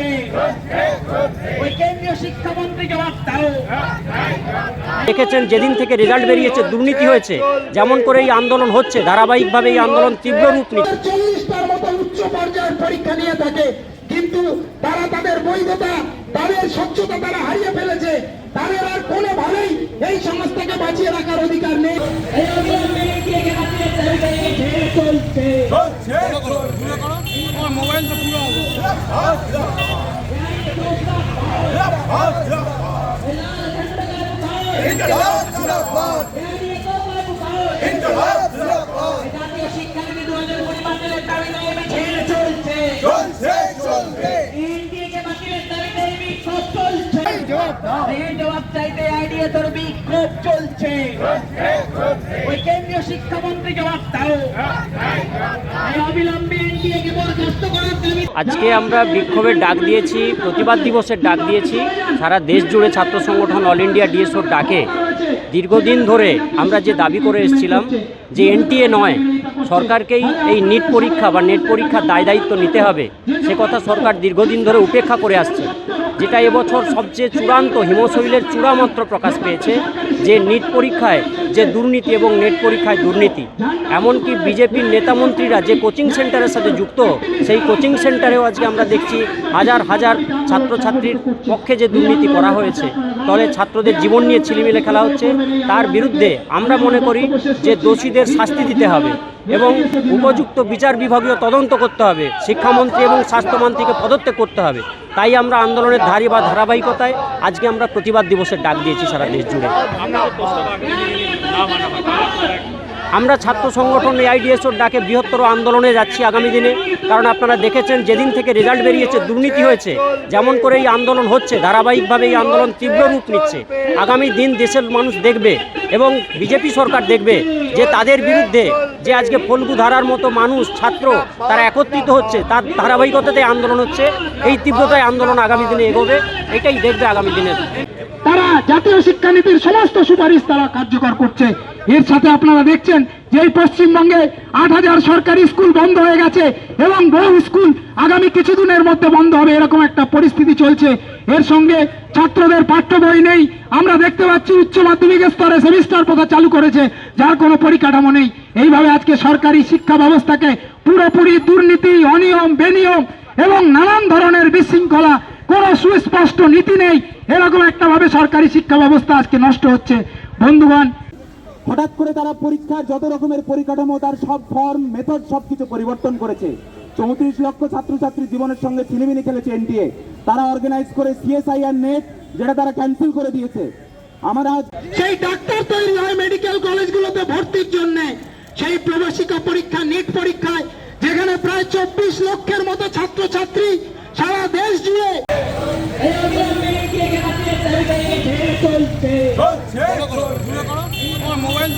চলছে ওই কেন্দ্রীয় শিক্ষামন্ত্রী জবাব দাও। দেখেছেন যেদিন থেকে রেজাল্ট বেরিয়েছে দুর্নীতি হয়েছে। যেমন করে এই আন্দোলন হচ্ছে ধারাবাহিকভাবে এই আন্দোলন তীব্র রূপ নিচ্ছে। চল্লিশটার মতো উচ্চ পর্যায়ের পরীক্ষা নিয়ে থাকে। কিন্তু তারা তাদের বৈধতা তাদের স্বচ্ছতা তারা হারিয়ে ফেলেছে। তাদের আর কোনোভাবেই এই সংস্থাকে বাঁচিয়ে রাখার অধিকার নেই। এই চলছে। জবাব চাইতে আইডিয়া তোর বিক্ষোভ চলছে। ওই কেন্দ্রীয় শিক্ষামন্ত্রী আজকে আমরা বিক্ষোভের ডাক দিয়েছি, প্রতিবাদ দিবসের ডাক দিয়েছি। সারা দেশ জুড়ে ছাত্র সংগঠন অল ইন্ডিয়া ডিএসওর ডাকে। দীর্ঘদিন ধরে আমরা যে দাবি করে এসেছিলাম যে এনটিএ নয়, সরকারকেই এই নিট পরীক্ষা বা নেট পরীক্ষার দায় দায়িত্ব নিতে হবে, সে কথা সরকার দীর্ঘদিন ধরে উপেক্ষা করে আসছে। যেটা এবছর সবচেয়ে চূড়ান্ত হিমশৈলের চূড়ামাত্র প্রকাশ পেয়েছে, যে নিট পরীক্ষায়, যে দুর্নীতি এবং নেট পরীক্ষায় দুর্নীতি। এমনকি বিজেপির নেতামন্ত্রীরা যে কোচিং সেন্টারের সাথে যুক্ত, সেই কোচিং সেন্টারেও আজকে আমরা দেখছি হাজার হাজার ছাত্রছাত্রীর পক্ষে যে দুর্নীতি করা হয়েছে ফলে ছাত্রদের জীবন নিয়ে ছিলিমিলে খেলা হচ্ছে, তার বিরুদ্ধে আমরা মনে করি যে দোষীদের শাস্তি দিতে হবে এবং উপযুক্ত বিচার বিভাগীয় তদন্ত করতে হবে, শিক্ষামন্ত্রী এবং স্বাস্থ্যমন্ত্রীকে পদত্যাগ করতে হবে। তাই আমরা আন্দোলনের ধারী বা ধারাবাহিকতায় আজকে আমরা প্রতিবাদ দিবসের ডাক দিয়েছি সারা দেশ জুড়ে। আমরা ছাত্র সংগঠন এআইডিএসওর ডাকে বৃহত্তর আন্দোলনে যাচ্ছি আগামী দিনে। কারণ আপনারা দেখেছেন যেদিন থেকে রেজাল্ট বেরিয়েছে, দুর্নীতি হয়েছে। যেমন করে এই আন্দোলন হচ্ছে, ধারাবাহিকভাবে এই আন্দোলন তীব্র রূপ নিচ্ছে। আগামী দিন দেশের মানুষ দেখবে এবং বিজেপি সরকার দেখবে যে তাদের বিরুদ্ধে যে আজকে ফল্গু ধারার মতো মানুষ, ছাত্র, তারা একত্রিত হচ্ছে, তার ধারাবাহিকতাতে আন্দোলন হচ্ছে। এই তীব্রতায় আন্দোলন আগামী দিনে এগোবে, এটাই দেখবে আগামী দিনের। জাতীয় শিক্ষানীতির সমস্ত সুপারিশ তারা কার্যকর করছে। এর সাথে আপনারা দেখছেন যে পশ্চিমবঙ্গে আট হাজার সরকারি স্কুল বন্ধ হয়ে গেছে এবং বহু স্কুল আগামী কিছুদিনের মধ্যে বন্ধ হবে, এরকম একটা পরিস্থিতি চলছে। এর সঙ্গে ছাত্রদের পাঠ্য বই নেই। আমরা দেখতে পাচ্ছি উচ্চ মাধ্যমিক স্তরে সেমিস্টার প্রথা চালু করেছে, যার কোনো পরিকাঠামো নেই। এইভাবে আজকে সরকারি শিক্ষা ব্যবস্থাকে পুরোপুরি দুর্নীতি, অনিয়ম, বেনিয়ম এবং নানান ধরনের বিশৃঙ্খলা কোনো সুস্পষ্ট নীতি নেই। এরকম একটা ভাবে সরকারি শিক্ষা ব্যবস্থা আজকে নষ্ট হচ্ছে। বন্ধুগণ হঠাৎ করে তারা পরীক্ষার যত রকমের পরিকাঠামো তার সব ফর্ম মেথড সবকিছু পরিবর্তন করেছে। চৌত্রিশ লক্ষ ছাত্রছাত্রী জীবনের সঙ্গে ছিনিমিনি খেলেছে এনটিএ তারা অর্গানাইজ করে সিএসআই আর নেট যেটা তারা ক্যান্সেল করে দিয়েছে। আমরা সেই ডাক্তার তৈরি হয় মেডিকেল কলেজগুলোতে ভর্তির জন্য। সেই প্রবেশিকা পরীক্ষা নেট পরীক্ষায় मोबाइल